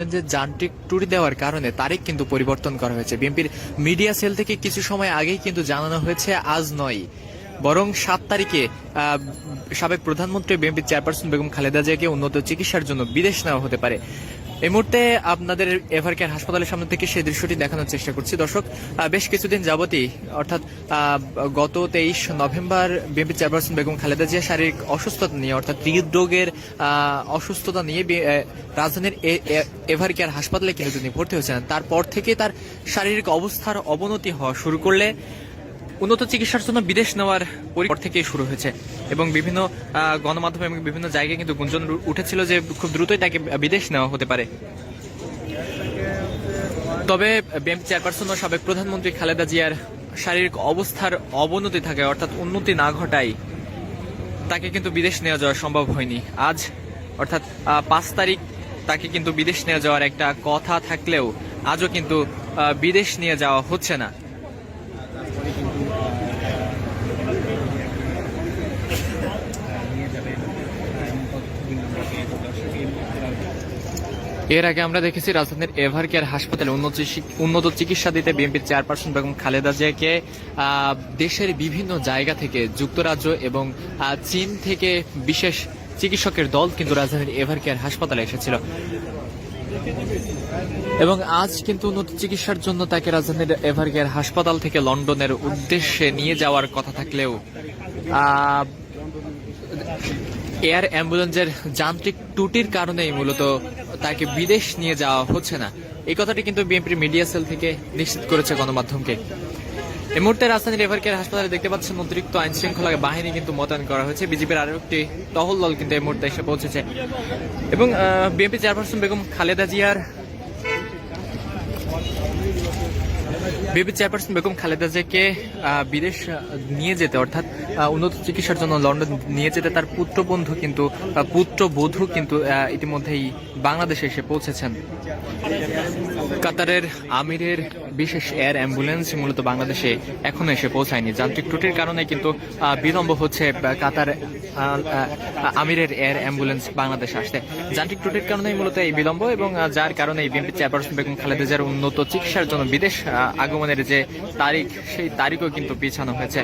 যে যান্ত্রিক টুরি দেওয়ার কারণে তারিখ কিন্তু পরিবর্তন করা হয়েছে। বিএনপির মিডিয়া সেল থেকে কিছু সময় আগেই কিন্তু জানানো হয়েছে, আজ নয়। বরং সাত তারিখে সাবেক প্রধানমন্ত্রী, বিএনপির চেয়ারপারসন বেগম খালেদা জিয়াকে উন্নত চিকিৎসার জন্য বিদেশ নেওয়া হতে পারে। এই মুহূর্তে আপনাদের এভার কেয়ার হাসপাতালের সামনে থেকে সেই দৃশ্যটি দেখানোর চেষ্টা করছি। দর্শক বেশ কিছুদিন যাবতই, অর্থাৎ গত তেইশ November BNP chairperson Begum Khaleda Zia শারীরিক অসুস্থতা নিয়ে, অর্থাৎ হৃদরোগের অসুস্থতা নিয়ে রাজধানীর এভার কেয়ার হাসপাতালে কিন্তু তিনি ভর্তি হয়েছেন তারপর থেকে তার শারীরিক অবস্থার অবনতি হওয়া শুরু করলে উন্নত চিকিৎসার জন্য বিদেশ নেওয়ার পরিবার থেকেই শুরু হয়েছে। এবং বিভিন্ন গণমাধ্যমে এবং বিভিন্ন জায়গায় কিন্তু গুঞ্জন উঠেছিল যে খুব দ্রুতই তাকে বিদেশ নেওয়া হতে পারে। তবে বিএনপি চেয়ারপারসন ও সাবেক প্রধানমন্ত্রী খালেদা জিয়ার শারীরিক অবস্থার অবনতি থাকে, অর্থাৎ উন্নতি না ঘটায় তাকে কিন্তু বিদেশ নেওয়া যাওয়া সম্ভব হয়নি। আজ, অর্থাৎ পাঁচ তারিখ তাকে কিন্তু বিদেশ নিয়ে যাওয়ার একটা কথা থাকলেও আজও কিন্তু বিদেশ নিয়ে যাওয়া হচ্ছে না। এর আগে আমরা দেখেছি রাজধানীর এভার কেয়ার হাসপাতালে উন্নত চিকিৎসা দিতে বিএনপির চেয়ারপারসন বেগম খালেদা জিয়াকে দেশের বিভিন্ন জায়গা থেকে যুক্তরাজ্য এবং চীন থেকে বিশেষ চিকিৎসকের দল কিন্তু রাজধানীর এভার কেয়ার হাসপাতালে এসেছিল। এবং আজ কিন্তু উন্নত চিকিৎসার জন্য তাকে রাজধানীর এভার কেয়ার হাসপাতাল থেকে লন্ডনের উদ্দেশ্যে নিয়ে যাওয়ার কথা থাকলেও এয়ার অ্যাম্বুলেন্সের যান্ত্রিক ত্রুটির কারণেই মূলত তাকে বিদেশ নিয়ে যাওয়া হচ্ছে না। এই কথাটি কিন্তু বিএনপির মিডিয়া সেল থেকে নিশ্চিত করেছে গণমাধ্যমকে। এই মুহূর্তে রাজধানীর এভারকেয়ার হাসপাতালে দেখতে পাচ্ছেন অতিরিক্ত আইন শৃঙ্খলা বাহিনী কিন্তু মোতায়েন করা হয়েছে। বিজেপির আরও একটি টহল দল কিন্তু এই মুহূর্তে এসে পৌঁছেছে। এবং বিএনপি চেয়ারপারসন বেগম খালেদা জিয়ার বিবি চেয়ারপারসন বেগম খালেদা জিয়াকে বিদেশ নিয়ে যেতে অর্থাৎ উন্নত চিকিৎসার জন্য লন্ডন নিয়ে যেতে তার পুত্রবন্ধু কিন্তু আহ, পুত্রবধূ কিন্তু ইতিমধ্যেই বাংলাদেশে এসে পৌঁছেছেন। কাতারের আমিরের বিশেষ এয়ার অ্যাম্বুলেন্স মূলত বাংলাদেশে এখনও এসে পৌঁছায়নি। যান্ত্রিক ত্রুটির কারণে কিন্তু বিলম্ব হচ্ছে কাতার আমিরের এয়ার অ্যাম্বুলেন্স বাংলাদেশে আসতে। যান্ত্রিক ত্রুটির কারণেই মূলত এই বিলম্ব এবং যার কারণে বিএনপি চেয়ারপারসন বেগম খালেদা জিয়ার উন্নত চিকিৎসার জন্য বিদেশ আহ, আগমনের যে তারিখ সেই তারিখও কিন্তু পিছানো হয়েছে।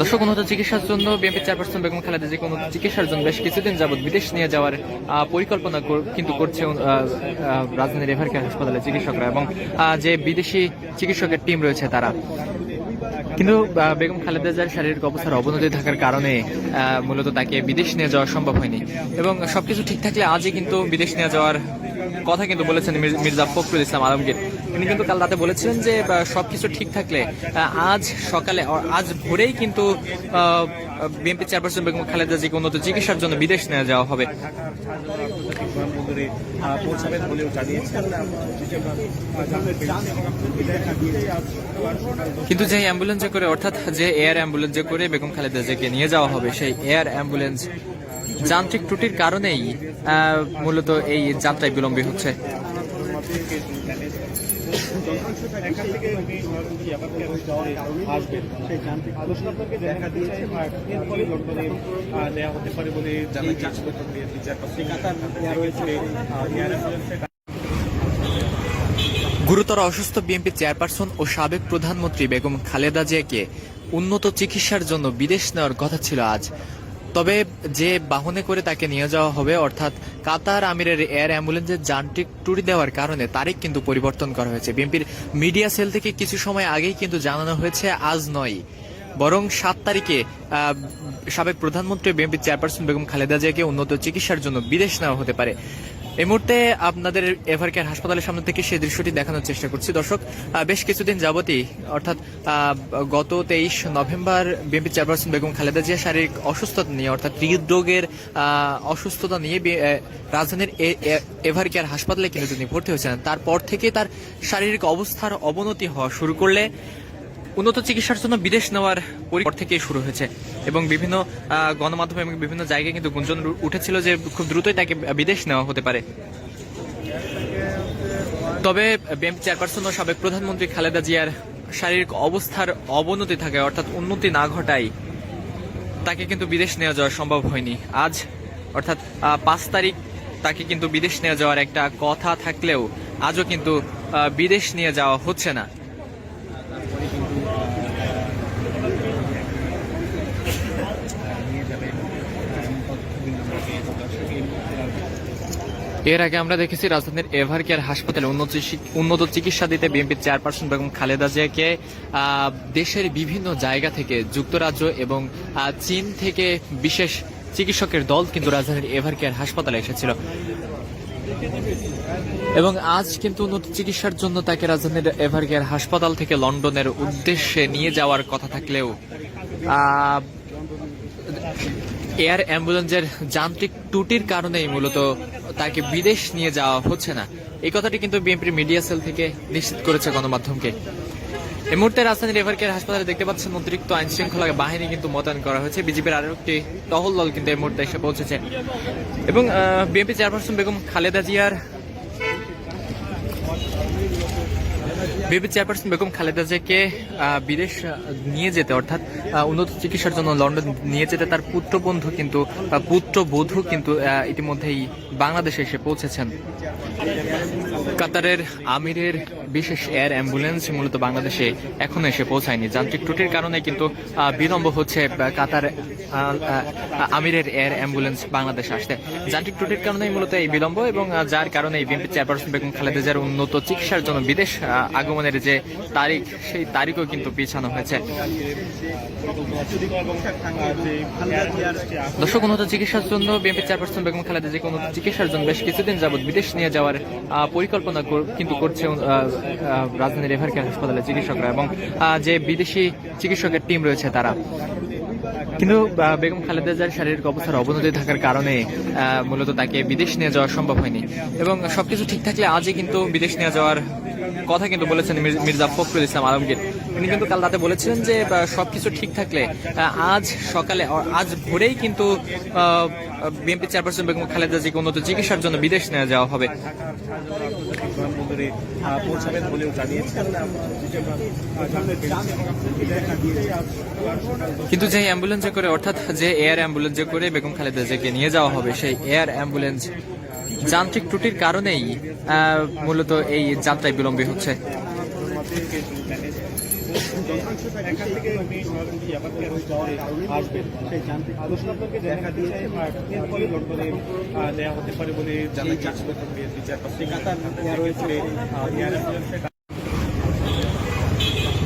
দর্শক উন্নত চিকিৎসার জন্য বিএনপি চেয়ারপারসন বেগম খালেদা জিয়াকে উন্নত চিকিৎসার জন্য বেশ কিছুদিন যাবত বিদেশ নিয়ে যাওয়ার পরিকল্পনা কিন্তু করছে আহ, রাজধানীর এভারকেয়ার হাসপাতালের চিকিৎসকরা এবং যে বিদেশি চিকিৎসকের টিম রয়েছে তারা। কিন্তু বেগম খালেদা জিয়ার শারীরিক অবস্থার অবনতি থাকার কারণে মূলত তাকে বিদেশ নিয়ে যাওয়া সম্ভব হয়নি। এবং সবকিছু ঠিক থাকলে আজই কিন্তু বিদেশ নিয়ে যাওয়ার কথা কিন্তু বলেছেন মির্জা ফখরুল ইসলাম আলমগীর। তিনি কিন্তু কাল রাতে বলেছিলেন যে আহ, সবকিছু ঠিক থাকলে আজ সকালে আজ ভোরেই কিন্তু B N P chairperson Begum Khaleda GK উন্নত চিকিৎসার জন্য বিদেশ নিয়ে যাওয়া হবে। কিন্তু যে অ্যাম্বুলেন্সে করে অর্থাৎ যে এয়ার অ্যাম্বুলেন্সে করে বেগম খালেদা জিয়াকে নিয়ে যাওয়া হবে সেই এয়ার অ্যাম্বুলেন্স যান্ত্রিক ত্রুটির কারণেই মূলত এই যাত্রায় বিলম্বী হচ্ছে। গুরুতর অসুস্থ বিএনপি চেয়ারপারসন ও সাবেক প্রধানমন্ত্রী বেগম খালেদা জিয়াকে উন্নত চিকিৎসার জন্য বিদেশ নেওয়ার কথা ছিল আজ। তবে যে বাহনে করে তাকে নিয়ে যাওয়া হবে, অর্থাৎ কাতার আমিরের এয়ার অ্যাম্বুলেন্সের যান্ত্রিক টুরি দেওয়ার কারণে তারিখ কিন্তু পরিবর্তন করা হয়েছে। বিএনপির মিডিয়া সেল থেকে কিছু সময় আগেই কিন্তু জানানো হয়েছে, আজ নয়। বরং সাত তারিখে সাবেক প্রধানমন্ত্রী বিএনপি চেয়ারপারসন বেগম খালেদা জিয়াকে উন্নত চিকিৎসার জন্য বিদেশ নেওয়া হতে পারে। এই মুহূর্তে আপনাদের এভার কেয়ার হাসপাতালের সামনে থেকে সেই দৃশ্যটি দেখানোর চেষ্টা করছি। দর্শক বেশ কিছুদিন যাবতই, অর্থাৎ গত তেইশ November BNP chairperson Begum Khaleda Zia শারীরিক অসুস্থতা নিয়ে, অর্থাৎ হৃদরোগের অসুস্থতা নিয়ে রাজধানীর এভার কেয়ার হাসপাতালে কিন্তু তিনি ভর্তি হয়েছেন তারপর থেকে তার শারীরিক অবস্থার অবনতি হওয়া শুরু করলে উন্নত চিকিৎসার জন্য বিদেশ নেওয়ার পরিবার থেকেই শুরু হয়েছে এবং বিভিন্ন গণমাধ্যমে এবং বিভিন্ন জায়গায় কিন্তু গুঞ্জন উঠেছিল যে খুব দ্রুতই তাকে বিদেশ নেওয়া হতে পারে। তবে বিএনপি চেয়ারপারসন ও সাবেক প্রধানমন্ত্রী খালেদা জিয়ার শারীরিক অবস্থার অবনতি থাকে, অর্থাৎ উন্নতি না ঘটায় তাকে কিন্তু বিদেশ নিয়ে যাওয়া সম্ভব হয়নি। আজ, অর্থাৎ পাঁচ তারিখ তাকে কিন্তু বিদেশ নিয়ে যাওয়ার একটা কথা থাকলেও আজও কিন্তু বিদেশ নিয়ে যাওয়া হচ্ছে না নিয়ে যাবে এমন তথ্যগুলো আমরা পেয়েছি দর্শক এই মুহূর্তে এর আগে আমরা দেখেছি রাজধানীর এভার কেয়ার হাসপাতালে উন্নত চিকিৎসা দিতে বিএনপির চেয়ারপারসন বেগম খালেদা জিয়াকে দেশের বিভিন্ন জায়গা থেকে যুক্তরাজ্য এবং চীন থেকে বিশেষ চিকিৎসকের দল কিন্তু রাজধানীর এভার কেয়ার হাসপাতালে এসেছিল। এবং আজ কিন্তু উন্নত চিকিৎসার জন্য তাকে রাজধানীর এভার কেয়ার হাসপাতাল থেকে লন্ডনের উদ্দেশ্যে নিয়ে যাওয়ার কথা থাকলেও এয়ার অ্যাম্বুলেন্সের যান্ত্রিক ত্রুটির কারণেই মূলত তাকে বিদেশ নিয়ে যাওয়া হচ্ছে না। এই কথাটি কিন্তু বিএনপির মিডিয়া সেল থেকে নিশ্চিত করেছে গণমাধ্যমকে। এই মুহূর্তে রাজধানী রেভারকের হাসপাতালে দেখতে পাচ্ছেন অতিরিক্ত আইন শৃঙ্খলা বাহিনী কিন্তু মোতায়েন করা হয়েছে। বিজেপির আরও একটি টহল দল কিন্তু এই মুহূর্তে এসে পৌঁছেছে। এবং বিএনপি চেয়ারপারসন বেগম খালেদা জিয়ার বিএনপি চেয়ারপারসন বেগম খালেদা জিয়াকে বিদেশ নিয়ে যেতে, অর্থাৎ উন্নত চিকিৎসার জন্য লন্ডন নিয়ে যেতে তার পুত্র বন্ধু কিন্তু পুত্র বধূ কিন্তু ইতিমধ্যেই বাংলাদেশে এসে পৌঁছেছেন। কাতারের আমিরের বিশেষ এয়ার অ্যাম্বুলেন্স মূলত বাংলাদেশে এখনও এসে পৌঁছায়নি। যান্ত্রিক ত্রুটির কারণে কিন্তু বিলম্ব হচ্ছে কাতার আমিরের এয়ার অ্যাম্বুলেন্স বাংলাদেশে আসতে। যান্ত্রিক ত্রুটির কারণেই মূলত এই বিলম্ব এবং যার কারণে বিএনপি চেয়ারপারসন বেগম খালেদা জিয়ার উন্নত চিকিৎসার জন্য বিদেশ আগমনের যে তারিখ সেই তারিখও কিন্তু পিছানো হয়েছে। দর্শক উন্নত চিকিৎসার জন্য বিএনপি চেয়ারপারসন বেগম খালেদা জিয়াকে উন্নত চিকিৎসার জন্য বেশ কিছুদিন যাবত বিদেশ নিয়ে যাওয়ার আহ, পরিকল্পনা কিন্তু করছে রাজধানীর রেভার কেয়ার হাসপাতালের চিকিৎসকরা এবং যে বিদেশি চিকিৎসকের টিম রয়েছে তারা। কিন্তু বেগম খালেদা জিয়ার শারীরিক অবস্থার অবনতি থাকার কারণে মূলত তাকে বিদেশ নিয়ে যাওয়া সম্ভব হয়নি। এবং সবকিছু ঠিক থাকলে আজই কিন্তু বিদেশ নিয়ে যাওয়ার কথা কিন্তু বলেছেন মির্জা ফখরুল ইসলাম আলমগীর। তিনি কিন্তু কাল রাতে বলেছিলেন যে আহ, সবকিছু ঠিক থাকলে আজ সকালে আজ ভোরেই কিন্তু B N P chairperson Begum Khaleda GK উন্নত চিকিৎসার জন্য বিদেশ নিয়ে যাওয়া হবে। পৌঁছাবেন বলেও জানিয়েছেন। কিন্তু যে অ্যাম্বুলেন্সে করে অর্থাৎ যে এয়ার অ্যাম্বুলেন্সে করে বেগম খালেদা জিয়াকে নিয়ে যাওয়া হবে সেই এয়ার অ্যাম্বুলেন্স যান্ত্রিক ত্রুটির কারণেই মূলত এই যাত্রায় বিলম্বী হচ্ছে।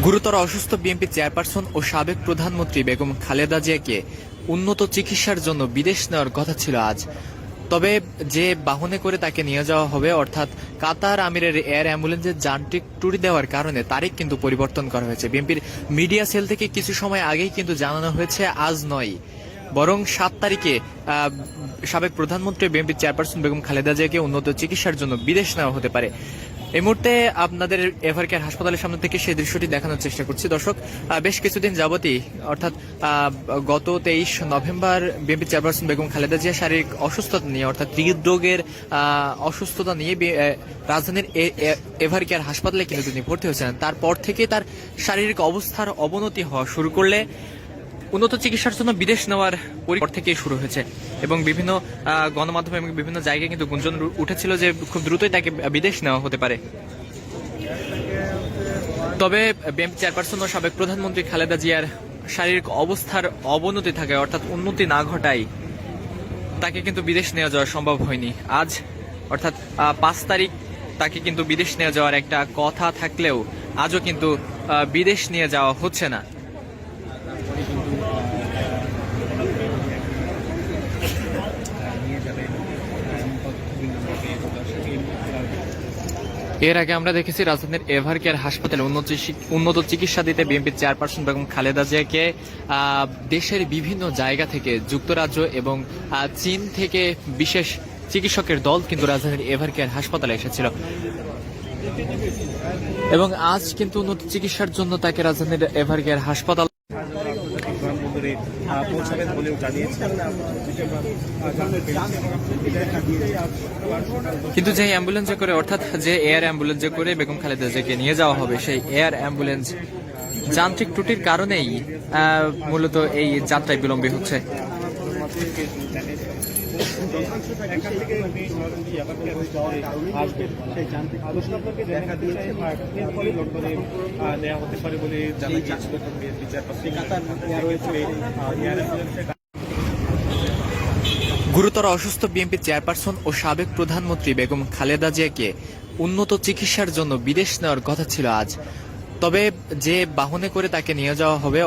গুরুতর অসুস্থ বিএনপি চেয়ারপারসন ও সাবেক প্রধানমন্ত্রী বেগম খালেদা জিয়াকে উন্নত চিকিৎসার জন্য বিদেশ নেওয়ার কথা ছিল আজ। তবে যে বাহনে করে তাকে নিয়ে যাওয়া হবে, অর্থাৎ কাতার আমিরের এয়ার অ্যাম্বুলেন্সের যানটি ত্রুটি দেওয়ার কারণে তারিখ কিন্তু পরিবর্তন করা হয়েছে। বিএনপির মিডিয়া সেল থেকে কিছু সময় আগেই কিন্তু জানানো হয়েছে, আজ নয়। বরং সাত তারিখে সাবেক প্রধানমন্ত্রী বিএনপি চেয়ারপারসন বেগম খালেদা জিয়াকে উন্নত চিকিৎসার জন্য বিদেশ নেওয়া হতে পারে। এই মুহূর্তে আপনাদের এভার কেয়ার হাসপাতালের সামনে থেকে সেই দৃশ্যটি দেখানোর চেষ্টা করছি। দর্শক বেশ কিছুদিন যাবতই, অর্থাৎ গত তেইশ November BNP chairperson Begum Khaleda Zia শারীরিক অসুস্থতা নিয়ে, অর্থাৎ হৃদরোগের অসুস্থতা নিয়ে রাজধানীর এ- এ- এভার কেয়ার হাসপাতালে কিন্তু তিনি ভর্তি হয়েছিলেন। তারপর থেকে তার শারীরিক অবস্থার অবনতি হওয়া শুরু করলে উন্নত চিকিৎসার জন্য বিদেশ নেওয়ার পর থেকেই শুরু হয়েছে এবং বিভিন্ন গণমাধ্যম এবং বিভিন্ন জায়গায় কিন্তু গুঞ্জন উঠেছিল যে খুব দ্রুতই তাকে বিদেশ নেওয়া হতে পারে। তবে বিএনপি চেয়ারপারসন ও সাবেক প্রধানমন্ত্রী খালেদা জিয়ার শারীরিক অবস্থার অবনতি থাকে, অর্থাৎ উন্নতি না ঘটায় তাকে কিন্তু বিদেশ নিয়ে যাওয়া সম্ভব হয়নি। আজ, অর্থাৎ পাঁচ তারিখ তাকে কিন্তু বিদেশ নিয়ে যাওয়ার একটা কথা থাকলেও আজও কিন্তু বিদেশ নিয়ে যাওয়া হচ্ছে না নিয়ে যাবে এমন তথ্যগুলো আমরা পেয়েছি দর্শক এই মুহূর্তে এর আগে আমরা দেখেছি রাজধানীর এভার কেয়ার হাসপাতালে উন্নত চিকিৎসা দিতে বিএনপির চেয়ারপারসন বেগম খালেদা জিয়াকে দেশের বিভিন্ন জায়গা থেকে যুক্তরাজ্য এবং চীন থেকে বিশেষ চিকিৎসকের দল কিন্তু রাজধানীর এভার কেয়ার হাসপাতালে এসেছিল। এবং আজ কিন্তু উন্নত চিকিৎসার জন্য তাকে রাজধানীর এভার কেয়ার হাসপাতাল বলেও কিন্তু যে অ্যাম্বুলেন্সে করে, অর্থাৎ যে এয়ার অ্যাম্বুলেন্সে করে বেগম খালেদা জিয়াকে নিয়ে যাওয়া হবে, সেই এয়ার অ্যাম্বুলেন্স যান্ত্রিক ত্রুটির কারণেই মূলত এই যাত্রায় বিলম্বী হচ্ছে। গুরুতর অসুস্থ বিএনপি চেয়ারপারসন ও সাবেক প্রধানমন্ত্রী বেগম খালেদা জিয়াকে উন্নত চিকিৎসার জন্য বিদেশ নেওয়ার কথা ছিল আজ। তবে যে বাহনে করে তাকে নিয়ে যাওয়া হবে